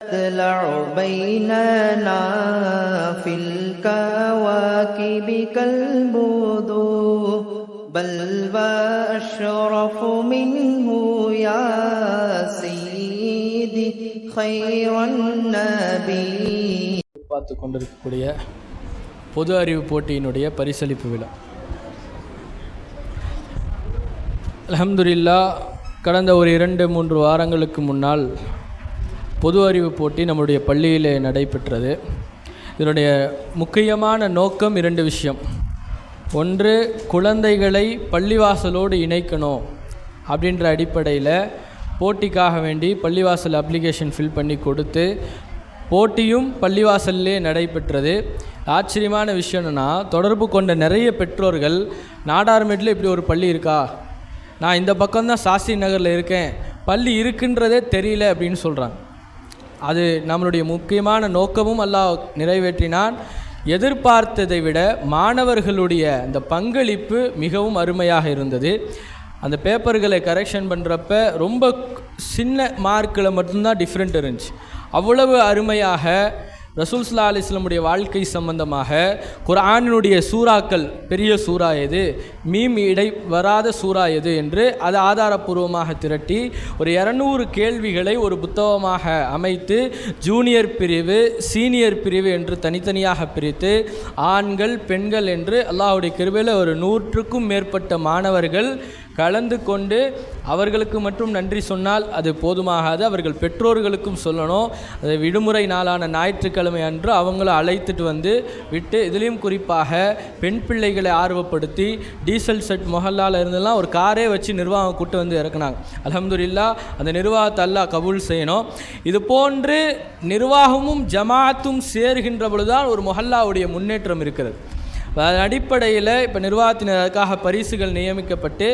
تطلع بيننا في الكواكب كالبدور بل وأشرف منه يا سيدي خير النبي பார்த்து கொண்டிருக்கக்கூடிய பொது அறிவு போட்டியினுடைய பரிசளிப்பு விழா அல்ஹம்துலில்லா கடந்த ஒரு இரண்டு மூன்று வாரங்களுக்கு முன்னால் பொது அறிவு போட்டி நம்முடைய பள்ளியிலே நடைபெற்றது. இதனுடைய முக்கியமான நோக்கம் இரண்டு விஷயம். ஒன்று குழந்தைகளை பள்ளிவாசலோடு இணைக்கணும் அப்படின்ற அடிப்படையில் போட்டிக்காக வேண்டி பள்ளிவாசல் அப்ளிகேஷன் ஃபில் பண்ணி கொடுத்து போட்டியும் பள்ளிவாசல்லே நடைபெற்றது. ஆச்சரியமான விஷயம் என்னென்னா தொடர்பு கொண்ட நிறைய பெற்றோர்கள் நாடார்மேட்டில் இப்படி ஒரு பள்ளி இருக்கா? நான் இந்த பக்கம்தான் சாஸ்திரி நகரில் இருக்கேன். பள்ளி இருக்குன்றதே தெரியல அப்படின்னு சொல்கிறாங்க அது நம்மளுடைய முக்கியமான நோக்கமும் அல்லாஹ் நிறைவேற்றினான். எதிர்பார்த்ததை விட மாணவர்களுடைய அந்த பங்களிப்பு மிகவும் அருமையாக இருந்தது. அந்த பேப்பர்களை கரெக்ஷன் பண்ணுறப்ப ரொம்ப சின்ன மார்க்கில் மட்டும்தான் டிஃப்ரெண்ட் இருந்துச்சு. அவ்வளவு அருமையாக ரசூல்ஸ்லா அலிஸ்லமுடைய வாழ்க்கை சம்பந்தமாக குரானினுடைய சூறாக்கள் பெரிய சூறா எது? மீம் இடை வராத சூறா எது என்று அதை ஆதாரப்பூர்வமாக திரட்டி ஒரு இரநூறு கேள்விகளை ஒரு புத்தகமாக அமைத்து ஜூனியர் பிரிவு சீனியர் பிரிவு என்று தனித்தனியாக பிரித்து ஆண்கள் பெண்கள் என்று அல்லாஹுடைய கிருபையில் ஒரு நூற்றுக்கும் மேற்பட்ட மாணவர்கள் கலந்து கொண்டு அவர்களுக்கு மட்டும் நன்றி சொன்னால் அது போதுமாகாது. அவர்கள் பெற்றோர்களுக்கும் சொல்லணும். அது விடுமுறை நாளான ஞாயிற்றுக்கிழமை அன்று அவங்கள அழைத்துட்டு வந்து விட்டு இதுலேயும் குறிப்பாக பெண் பிள்ளைகளை ஆர்வப்படுத்தி டீசல் செட் மொஹல்லால இருந்தெல்லாம் ஒரு காரே வச்சு நிர்வாகம் கூட்டு வந்து இறக்குனாங்க. அலமதுல்லா அந்த நிர்வாகத்தை அல்லாஹ் கபூல் செய்யணும். இது போன்று நிர்வாகமும் ஜமாத்தும் சேர்கின்ற பொழுதுதான் ஒரு மொஹல்லாவுடைய முன்னேற்றம் இருக்கிறது. அதன் அடிப்படையில் இப்போ நிர்வாகத்தினர் அதுக்காக பரிசுகள் நியமிக்கப்பட்டு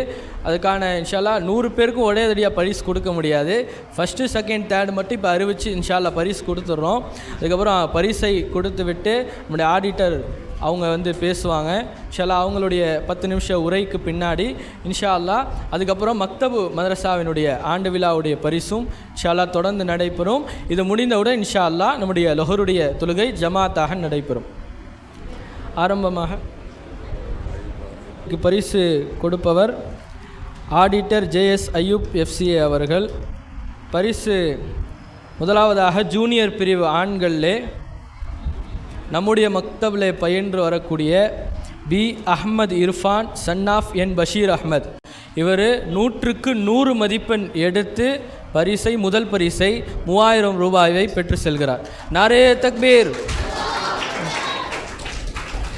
அதுக்கான இன்ஷால்லா நூறு பேருக்கும் ஒரே தடியாக பரிசு கொடுக்க முடியாது. ஃபஸ்ட்டு செகண்ட் தேர்டு மட்டும் இப்போ அறிவித்து இன்ஷால்லா பரிசு கொடுத்துட்றோம் அதுக்கப்புறம் பரிசை கொடுத்து விட்டு நம்முடைய ஆடிட்டர் அவங்க வந்து பேசுவாங்க. இன்ஷால்லா அவங்களுடைய பத்து நிமிஷம் உரைக்கு பின்னாடி இன்ஷா அல்லா அதுக்கப்புறம் மக்தபு மதரசாவினுடைய ஆண்டு விழாவுடைய பரிசும் இன்ஷா தொடர்ந்து நடைபெறும். இது முடிந்தவுடன் இன்ஷா அல்லா நம்முடைய லொஹருடைய தொழுகை ஜமாத்தாக நடைபெறும். ஆரம்பமாக பரிசு கொடுப்பவர் ஆடிட்டர் ஜேஎஸ் ஐயூப் எஃப்சிஏ அவர்கள். பரிசு முதலாவதாக ஜூனியர் பிரிவு ஆண்களிலே நம்முடைய மக்தபிலே பயின்று வரக்கூடிய B Ahmed Irfan son of N Basheer Ahmed. இவர் நூற்றுக்கு நூறு மதிப்பெண் எடுத்து பரிசை முதல் பரிசை மூவாயிரம் ரூபாயை பெற்று செல்கிறார். நாரே தக்பீர்!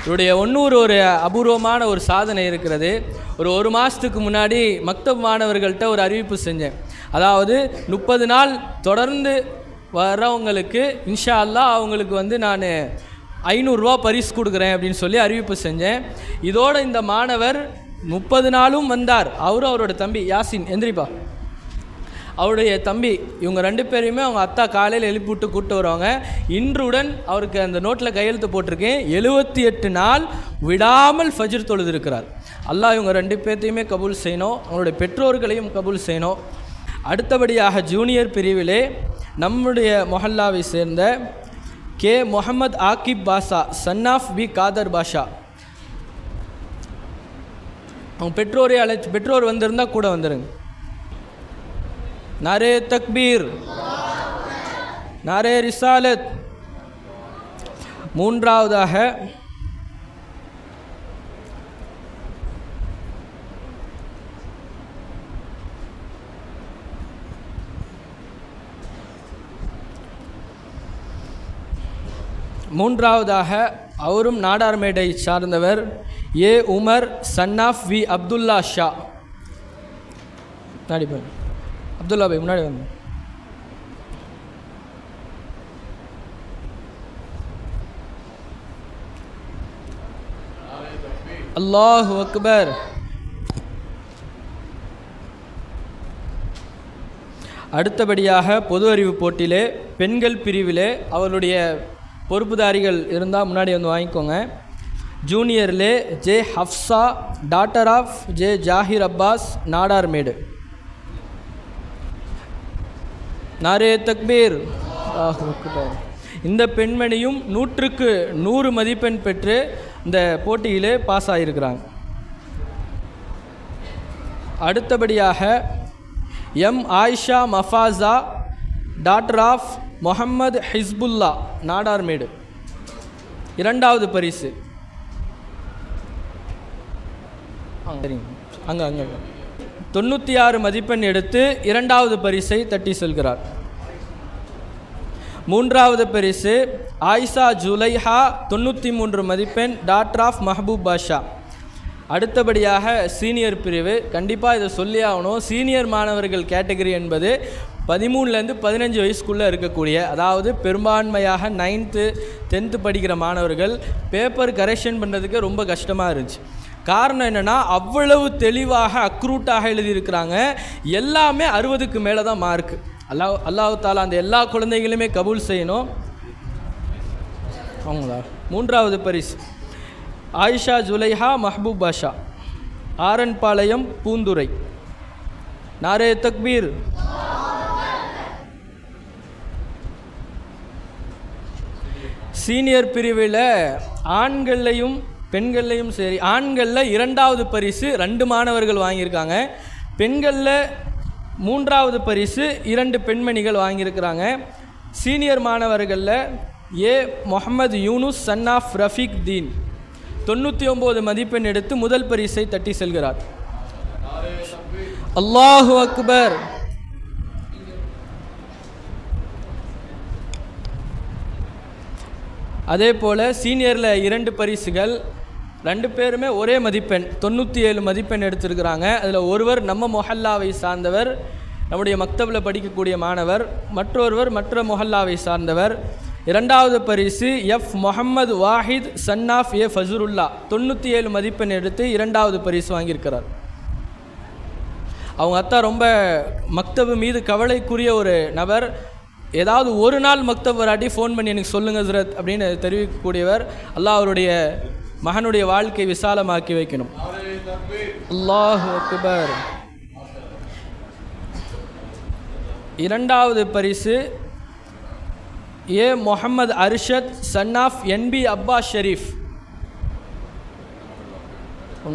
இவருடைய ஒன்னூறு ஒரு அபூர்வமான ஒரு சாதனை இருக்கிறது. ஒரு ஒரு மாதத்துக்கு முன்னாடி மக்தப் மாணவர்கள்ட்ட ஒரு அறிவிப்பு செஞ்சேன். அதாவது முப்பது நாள் தொடர்ந்து வர்றவங்களுக்கு இன்ஷா அல்லாஹ் அவங்களுக்கு வந்து நான் ஐநூறுரூவா பரிசு கொடுக்குறேன் அப்படின்னு சொல்லி அறிவிப்பு செஞ்சேன். இதோட இந்த மாணவர் முப்பது நாளும் வந்தார். அவரும் அவரோட தம்பி யாசின். எந்திரிப்பா. அவருடைய தம்பி இவங்க ரெண்டு பேரையுமே அவங்க அத்தா காலையில் எழுப்பி விட்டு கூப்பிட்டு வருவாங்க. இன்றுடன் அவருக்கு அந்த நோட்டில் கையெழுத்து போட்டிருக்கேன். எழுபத்தி எட்டு நாள் விடாமல் ஃபஜிர் தொழுது இருக்கிறார் அல்லாஹ் இவங்க ரெண்டு பேர்த்தையுமே கபூல் செய்யணும். அவங்களுடைய பெற்றோர்களையும் கபூல் செய்யணும். அடுத்தபடியாக ஜூனியர் பிரிவிலே நம்முடைய மொஹல்லாவை சேர்ந்த K Mohammed Aqib Basha son of B Khader Basha. அவங்க பெற்றோரே அழைச்சி பெற்றோர் வந்திருந்தால் கூட வந்துடுங்க नारे तकबीर நாரே ரிசாலத் மூன்றாவதாக மூன்றாவதாக அவரும் நாடார்மேடை சார்ந்தவர் A Umar son of V Abdullah Shah நடிப்பேன் Abdullah பாய் முன்னாடி வந்து அல்லாஹு அக்பர். அடுத்தபடியாக பொது அறிவு போட்டியிலே பெண்கள் பிரிவிலே அவருடைய பொறுப்புதாரிகள் இருந்தால் முன்னாடி வந்து வாங்கிக்கோங்க. ஜூனியர்லே J Hafsa daughter of J Zakir Abbas Nadarmedu நாரே தக்பீர். இந்த பெண்மணியும் நூற்றுக்கு நூறு மதிப்பெண் பெற்று இந்த போட்டியிலே பாஸ் ஆகியிருக்கிறாங்க அடுத்தபடியாக M Ayesha Mafasa daughter of Mohammed Hizbullah Nadarmedu இரண்டாவது பரிசு. சரிங்க. அங்கே அங்கே. தொண்ணூற்றி ஆறு மதிப்பெண் எடுத்து இரண்டாவது பரிசை தட்டி செல்கிறார். மூன்றாவது பரிசு ஆயிஷா ஜுலைஹா தொண்ணூற்றி மூன்று மதிப்பெண் டாக்டர் ஆஃப் மஹபூப் பாஷா அடுத்தபடியாக சீனியர் பிரிவு கண்டிப்பாக இதை சொல்லி ஆகணும். சீனியர் மாணவர்கள் கேட்டகரி என்பது பதிமூணுலேருந்து பதினஞ்சு வயசுக்குள்ளே இருக்கக்கூடிய அதாவது பெரும்பான்மையாக நைன்த்து டென்த்து படிக்கிற மாணவர்கள் பேப்பர் கரெக்ஷன் பண்ணுறதுக்கு ரொம்ப கஷ்டமாக இருந்துச்சு. காரணம் என்னென்னா அவ்வளவு தெளிவாக அக்ரூட்டாக எழுதியிருக்கிறாங்க. எல்லாமே அறுபதுக்கு மேலே தான் மார்க் அல்லாஹ் அல்லாஹ் தாலா அந்த எல்லா குழந்தைகளுமே கபூல் செய்யணும். அவங்களா மூன்றாவது பரிசு. ஆயிஷா ஜுலைஹா மஹபூப் பாஷா. ஆரன்பாளையம் பூந்துரை நாரே தக்பீர். சீனியர் பிரிவில் ஆண்கள்லையும் பெண்கள்லையும் சரி ஆண்களில் இரண்டாவது பரிசு ரெண்டு மாணவர்கள் வாங்கியிருக்காங்க. பெண்களில் மூன்றாவது பரிசு இரண்டு பெண்மணிகள் வாங்கியிருக்கிறாங்க. சீனியர் மாணவர்களில் A Mohammed Yunus son of Rafeeq Deen. தொண்ணூற்றி ஒம்பது மதிப்பெண் எடுத்து முதல் பரிசை தட்டி செல்கிறார். அல்லாஹு அக்பர். அதே போல் சீனியரில் இரண்டு பரிசுகள் ரெண்டு பேருமே ஒரே மதிப்பெண் தொண்ணூற்றி ஏழு மதிப்பெண் எடுத்திருக்கிறாங்க. அதில் ஒருவர் நம்ம மொஹல்லாவை சார்ந்தவர் நம்முடைய மக்தபில் படிக்கக்கூடிய மாணவர் மற்றொருவர் மற்ற மொஹல்லாவை சார்ந்தவர். இரண்டாவது பரிசு F Mohammed Wahid son of A Fazrullah. தொண்ணூற்றி ஏழு மதிப்பெண் எடுத்து இரண்டாவது பரிசு வாங்கியிருக்கிறார். அவங்க அத்தா ரொம்ப மக்தபு மீது கவலைக்குரிய ஒரு நபர். ஏதாவது ஒரு நாள் மக்தப் வராட்டி ஃபோன் பண்ணி எனக்கு சொல்லுங்கள் ஹஸ்ரத் அப்படின்னு தெரிவிக்கக்கூடியவர். அல்லாஹ் அவருடைய மகனுடைய வாழ்க்கை விசாலமாக்கி வைக்கணும். அல்லாஹ் அக்பர். இரண்டாவது பரிசு A Mohammed Arshad son of NP அப்பா ஷெரீஃப்.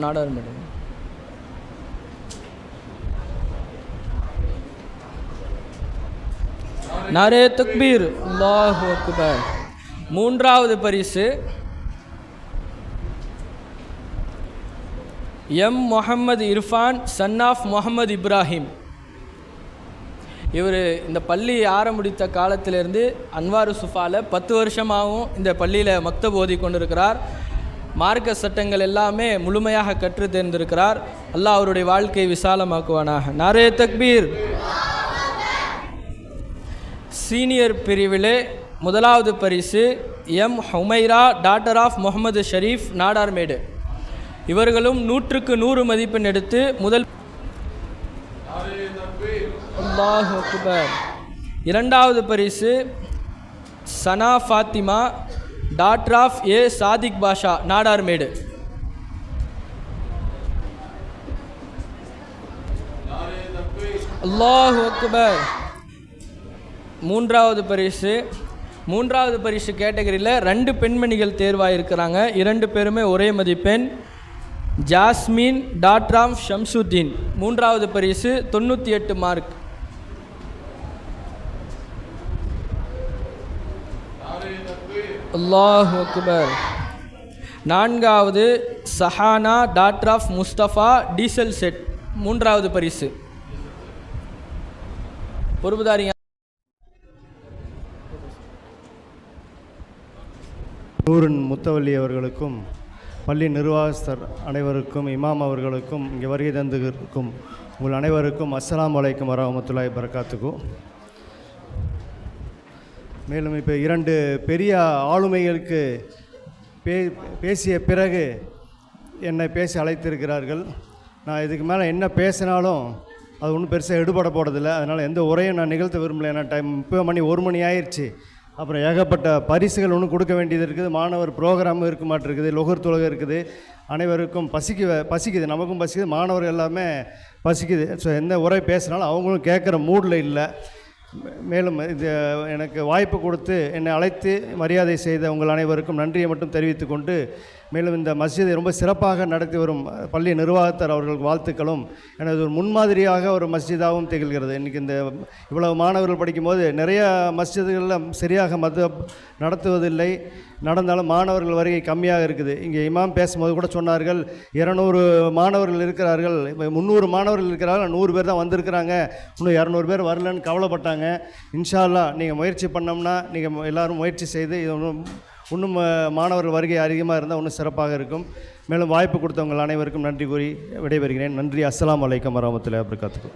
நாடார் மேடம் நாரே துக்பீர். அல்லாஹு அக்பர். மூன்றாவது பரிசு M Mohammed Irfan son of Mohammed Ibrahim இவர் இந்த பள்ளி ஆரம்பித்த காலத்திலிருந்து அன்வாரு சுஃபாவில் பத்து வருஷமாகவும் இந்த பள்ளியில் மக்தப் ஓதி கொண்டிருக்கிறார். மார்க்க சட்டங்கள் எல்லாமே முழுமையாக கற்று தேர்ந்திருக்கிறார். அல்லாஹ் அவருடைய வாழ்க்கையை விசாலமாக்குவானாக. நாரே தக்பீர். சீனியர் பிரிவிலே முதலாவது பரிசு M Humaira daughter of Mohammed Shareef Nadarmedu இவர்களும் நூற்றுக்கு நூறு மதிப்பெண் எடுத்து முதல் இரண்டாவது பரிசு Sana Fathima daughter of A Sadiq Basha Nadarmedu அல்லாஹ் அக்பர். மூன்றாவது பரிசு. மூன்றாவது பரிசு கேட்டகரியில் ரெண்டு பெண்மணிகள் தேர்வாயிருக்கிறாங்க. இரண்டு பேருமே ஒரே மதிப்பெண். Jasmine daughter of Shamsuddin. மூன்றாவது பரிசு தொண்ணூற்றி எட்டு மார்க். அல்லாஹ் அக்பர். நான்காவது சஹானா டாக்டர் ஆஃப் முஸ்தஃபா டீசல் செட். மூன்றாவது பரிசு. பொறுப்புதாரிங்க. நூரன் முத்தவல்லி அவர்களுக்கும் பள்ளி நிர்வாகஸ்தர் அனைவருக்கும் இமாம் அவர்களுக்கும் இங்கே வருகை தந்திருக்கும் உங்கள் அனைவருக்கும் அஸ்லாம் அலைக்கும் வரமத்துல்லாய் பரக்காத்துக்கும் மேலும் இப்போ இரண்டு பெரிய ஆளுமைகளுக்கு பே பேசிய பிறகு என்னை பேசி அழைத்திருக்கிறார்கள். நான் இதுக்கு மேலே என்ன பேசினாலும் அது ஒன்றும் பெருசாக எடுபட போகிறதில்ல. அதனால் எந்த உரையும் நான் நிகழ்த்த விரும்பல. ஏன்னா டைம் இப்போ மணி ஒரு மணி ஆயிடுச்சு. அப்புறம் ஏகப்பட்ட பரிசுகள் ஒன்று கொடுக்க வேண்டியது இருக்குது. மாணவர் ப்ரோக்ராமும் இருக்க மாட்டிருக்குது. லொகர் துலகம் இருக்குது. அனைவருக்கும் பசிக்கு பசிக்குது. நமக்கும் பசிக்குது. மாணவர்கள் எல்லாமே பசிக்குது. ஸோ எந்த உரை பேசினாலும் அவங்களும் கேட்குற மூடில் இல்லை. மேலும் இது எனக்கு வாய்ப்பு கொடுத்து என்னை அழைத்து மரியாதை செய்த உங்கள் அனைவருக்கும் நன்றியை மட்டும் தெரிவித்துக்கொண்டு மேலும் இந்த மஸ்ஜிதை ரொம்ப சிறப்பாக நடத்தி வரும் பள்ளி நிர்வாகத்தார் அவர்களுக்கு வாழ்த்துக்களும். எனது ஒரு முன்மாதிரியாக ஒரு மஸ்ஜிதாகவும் திகழ்கிறது. இன்றைக்கி இந்த இவ்வளவு மாணவர்கள் படிக்கும்போது நிறைய மஸ்ஜிதுகளில் சரியாக மத நடத்துவதில்லை. நடந்தாலும் மாணவர்கள் வருகை கம்மியாக இருக்குது. இங்கே இமாம் பேசும்போது கூட சொன்னார்கள் இரநூறு மாணவர்கள் இருக்கிறார்கள் இப்போ முந்நூறு மாணவர்கள் இருக்கிறார்கள் நூறு பேர் தான் வந்திருக்கிறாங்க. இன்னும் இரநூறு பேர் வரலன்னு கவலைப்பட்டாங்க. இன்ஷால்லா நீங்கள் முயற்சி பண்ணோம்னா நீங்கள் எல்லாரும் முயற்சி செய்து இது ஒன்றும் இன்னும் மாணவர்கள் வருகை அதிகமாக இருந்தால் இன்னும் சிறப்பாக இருக்கும். மேலும் வாய்ப்பு கொடுத்தவங்கள் அனைவருக்கும் நன்றி கூறி விடைபெறுகிறேன். நன்றி. அஸ்ஸலாமு அலைக்கும் வரமத்துல்லாஹி வபரகாத்துஹு.